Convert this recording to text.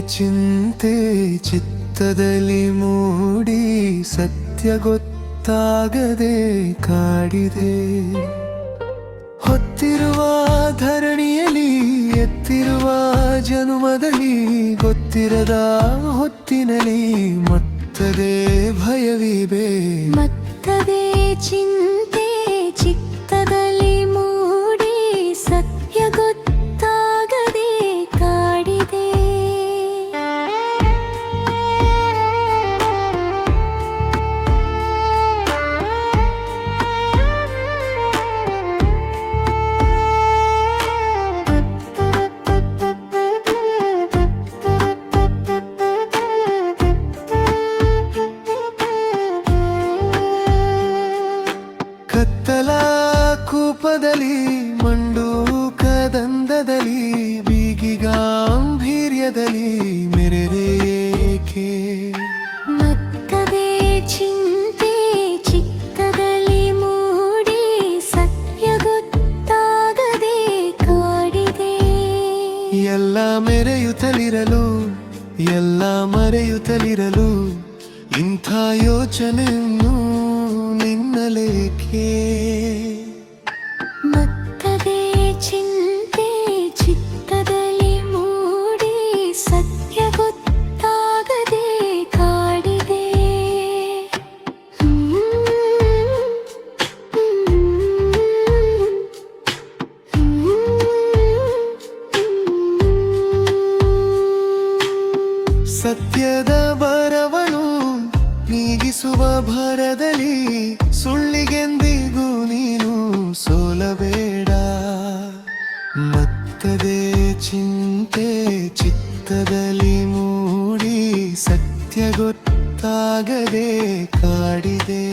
ಚಿಂತೆ ಚಿತ್ತದಲ್ಲಿ ಮೂಡಿ ಸತ್ಯ ಗೊತ್ತಾಗದೆ ಕಾಡಿದೆ. ಹೊತ್ತಿರುವ ಧರಣಿಯಲ್ಲಿ ಎತ್ತಿರುವ ಜನುಮದಲ್ಲಿ ಗೊತ್ತಿರದ ಹೊತ್ತಿನಲ್ಲಿ ಮತ್ತದೇ ಭಯವಿಬೇ ಮತ್ತದೇ ಚಿಂತೆ ಕೂಪದಲ್ಲಿ ಮಂಡೂಕದಂದದಲ್ಲಿ ಬೀಗಿ ಗಾಂಭೀರ್ಯದಲ್ಲಿ ಮೆರೆದೇಕೆ ಚಿಂತೆ ಮೂಡಿ ಸತ್ಯ ಗೊತ್ತಾಗದೆ ಕಾಡಿದೆ. ಎಲ್ಲ ಮೆರೆಯುತ್ತಲಿರಲು ಎಲ್ಲ ಮರೆಯುತ್ತಲಿರಲು ಇಂಥ ಯೋಚನೆಯನ್ನು ನಿನ್ನಲೇಕೆ? ಸತ್ಯದ ಬರವನು ನೀಗಿಸುವ ಭರದಲ್ಲಿ ಸುಳ್ಳಿಗೆಂದಿಗೂ ನೀನು ಸೋಲಬೇಡ. ಮತ್ತದೇ ಚಿಂತೆ ಚಿತ್ತದಲ್ಲಿ ಮೂಡಿ ಸತ್ಯ ಗೊತ್ತಾಗದೆ ಕಾಡಿದೆ.